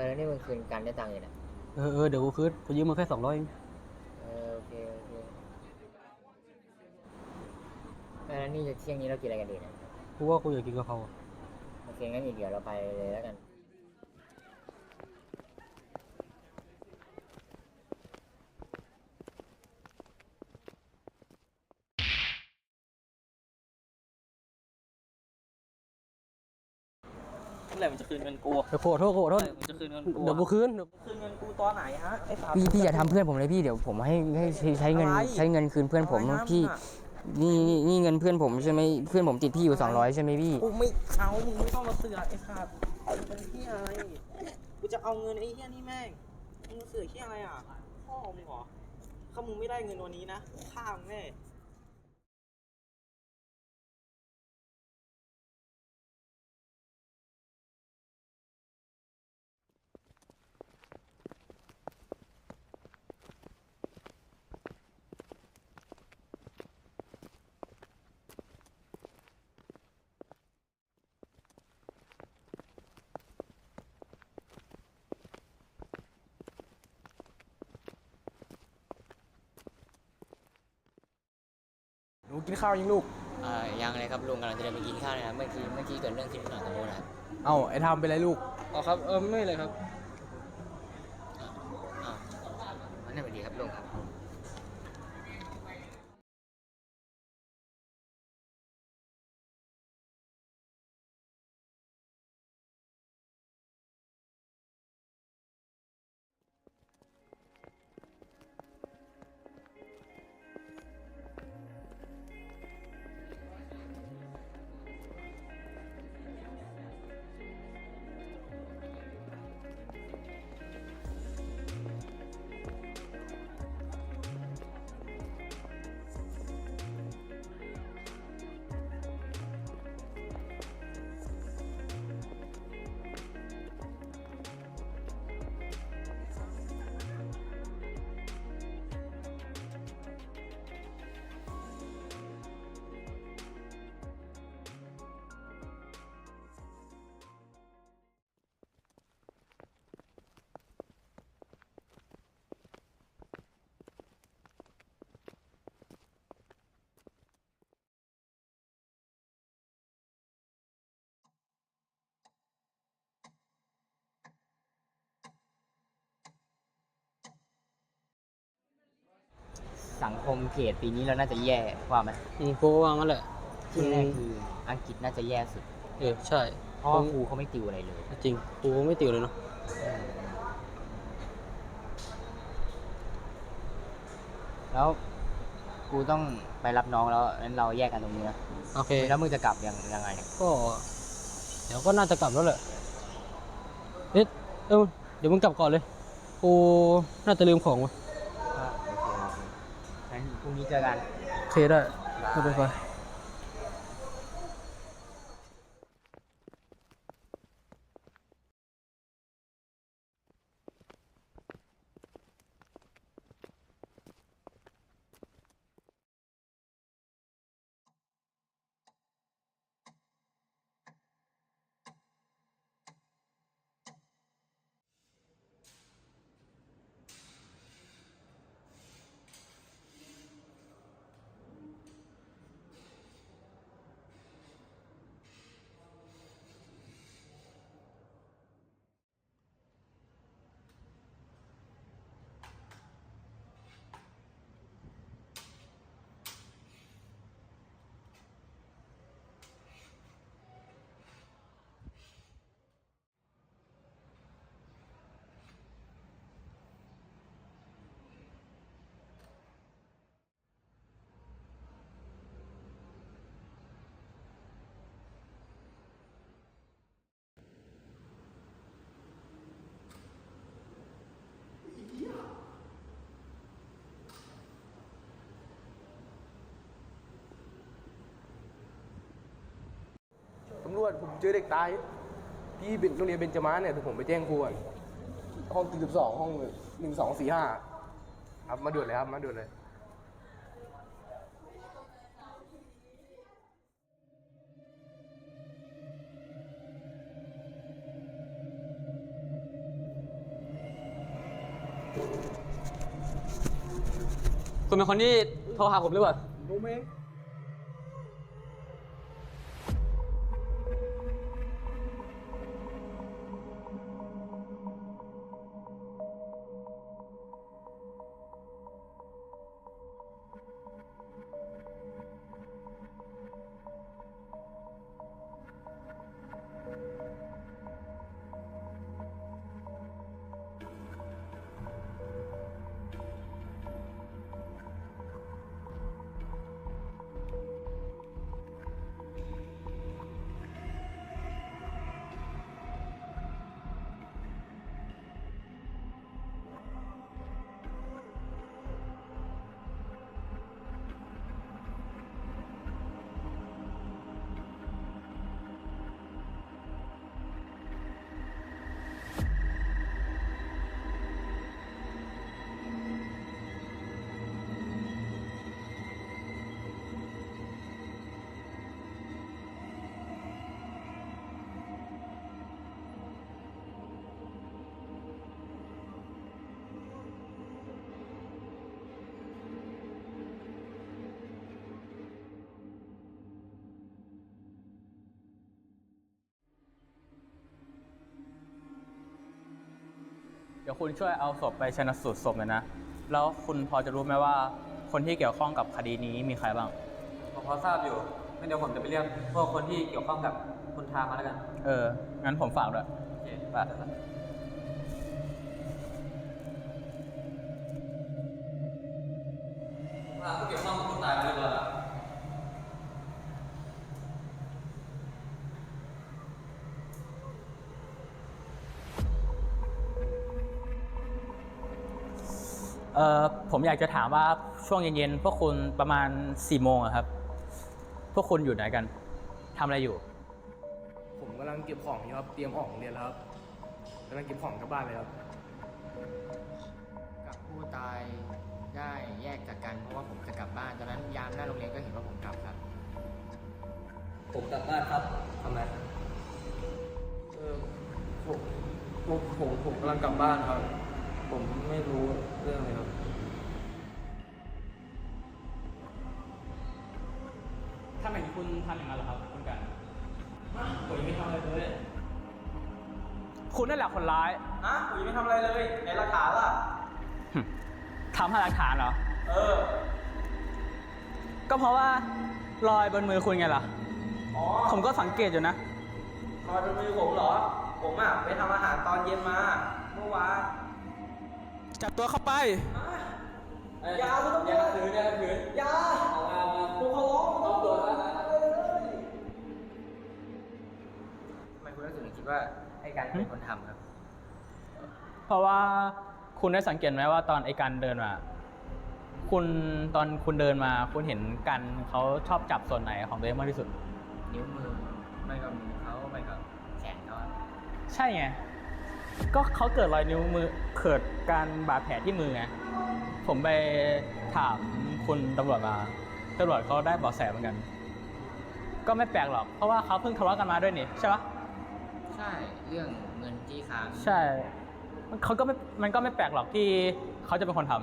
อแล้วนี่มึงคืนกันได้ตังค์อยู่นะเออเออเดี๋ยวกูคืนกูยืมมาแค่สองร้อยเองเออโอเคโอเคเออแล้วนี่จะเที่ยงนี้เรากินอะไรกันดีเนะกูว่ากูอยากกินกะเพราอะโอเคงั้นเดี๋ยวเราไปเลยแล้วกัน ไหร่มันจะคืนเงินกูเดี๋ยวขอโทษขอโทษเมื่อไหร่มันจะคืนเงินกูเดี๋ยวกูคืนเดี๋ยวคืนเงินกูตอนไหนฮะไอ้สามพี่พี่อย่าทำเพื่อนผมเลยพี่เดี๋ยวผมให้ให้ใช้ใช้เงินอะไรใช้เงินคืนเพื่อนผมอะไรนะพี่มึงอะนี่นี่นี่เงินเพื่อนผมใช่ไหมเพื่อนผมติดพี่อยู่สองร้อยใช่ไหมพี่ กูไม่เอามึงไม่ต้องมาเสือกไอ้สัตว์เป็นที่อะไรกูจะเอาเงินไอ้เหี้ยนี่แม่งมึงมาเสือกที่อะไรอะพ่อมึงเหรอถ้ามึงไม่ได้เงินวันนี้นะฆ่ามึงแน่ หนูกินข้าวยังลูก อ่ายังเลยครับลุงกำลังจะเดินไปกินข้าวนะครับเมื่อกี้เมื่อกี้เกิดเรื่องขึ้นหน่อยตรงนู้นนะครับเอ้าไอ้ทำเป็นไรลูก อ๋อครับเออไม่เลยครับอ้าวอันนี้สวัสดีครับลุงครับ สังคมเขตปีนี้เราน่าจะแย่ว่าไหมอืมกูก็ว่างั้นแหละที่แรกคืออังกฤษน่าจะแย่สุด เออใช่เพราะว่าครูเขาไม่ติวอะไรเลย จริงกูไม่ติวเลยเนาะแล้วกูต้องไปรับน้องแล้วงั้นเราแยกกันตรงนี้นะโอเค แล้วมึงจะกลับยังยังไงเนี่ยก็เดี๋ยวก็น่าจะกลับแล้วแหละเอ๊ะเออเดี๋ยวมึงกลับก่อนเลย กูน่าจะลืมของวะอะโอเคโอเคงั้น พรุ่งนี้เจอกัน โอเคได้ไม่เป็นไร วนผมเจอเด็กตาย ที่โรงเรียนเบญจมาเนี่ยแต่ผมไปแจ้งครูห้องตีสิบสองห้องหนึ่งสองสี่ห้าครับมาด่วนเลยครับมาด่วนเลยคุณเป็นคนที่โทรหาผมหรือเปล่ารู้ไห เดี๋ยวคุณช่วยเอาศพไปชนะสูตรศพหน่อยนะ แล้วคุณพอจะรู้ไหมว่าคนที่เกี่ยวข้องกับคดีนี้มีใครบ้าง ผมพอทราบอยู่งั้นเดี๋ยวผมจะไปเรียกพวกคนที่เกี่ยวข้องกับคุณทามาแล้วกันเออ งั้นผมฝากด้วย โอเคไปพาผู้เกี่ยวข้องกับคนตายมาเลยว่า เออผมอยากจะถามว่าช่วงเย็นๆพวกคุณประมาณ4ี่โมงอะครับ พวกคุณอยู่ไหนกันทำอะไรอยู่ ผมกำลังเก็บของอยู่ครับ เตรียมออกโรงเรียนแล้วครับกำลังเก็บของกลับบ้านเลยครับ กับผู้ตายได้แยกจากกันเพราะว่าผมจะกลับบ้านตอนนั้นยามหน้าโรงเรียนก็เห็นว่าผมกลับครับ ผมกลับบ้านครับทำไมเออผมผมผมผมกำลังกลับบ้านครับ ผมไม่รู้เรื่องเลยครับ ถ้าเป็นคุณทำอย่างนั้นเหรอครับคุณกันผมยังไม่ทำอะไรเลยคุณนั่นแหละคนร้ายฮะกูยังไม่ทำอะไรเลยไหนหลักฐานล่ะหึทำให้หลักฐานเหรอ เออ ก็เพราะว่ารอยบนมือคุณไงล่ะ อ๋อผมก็สังเกตอยู่นะ รอยเป็นมือผมเหรอ ผมอะไปทำอาหารตอนเย็นมา เมื่อวาน จับตัวเข้าไป ยาคุณต้องยาถืออย่าถือยาเอามาเอาร้องคุณต้องตัวทำไมคุณรู้สึกถึงคิดว่าไอ้การเป็นคนทำครับ เพราะว่าคุณได้สังเกตไหมว่าตอนไอ้กันเดินมา คุณตอนคุณเดินมา คุณเห็นกันเขาชอบจับส่วนไหนของตัวเองมากที่สุด นิ้วมือไม่ก็มือเขาไม่ก็แขนเขาอะใช่ไง ก็เขาเกิดรอยนิ้วมือ เกิดการบาดแผลที่มือไงผมไปถามคุณตำรวจมาตำรวจเขาได้เบาะแสเหมือนกัน ก็ไม่แปลกหรอก เพราะว่าเขาเพิ่งทะเลาะกันมาด้วยนี่ใช่ปะใช่เรื่องเงินที่ค้างใช่เขาก็ไม่มันก็ไม่แปลกหรอกที่เขาจะเป็นคนทำ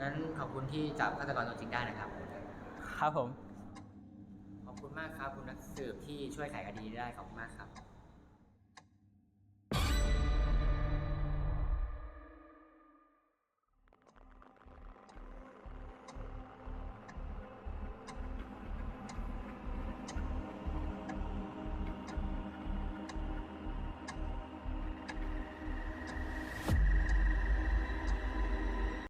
งั้นขอบคุณที่จับฆาตกรตัวจริงได้นะครับ ครับผม ขอบคุณมากครับคุณนักสืบที่ช่วยไขคดีได้ขอบคุณมากครับ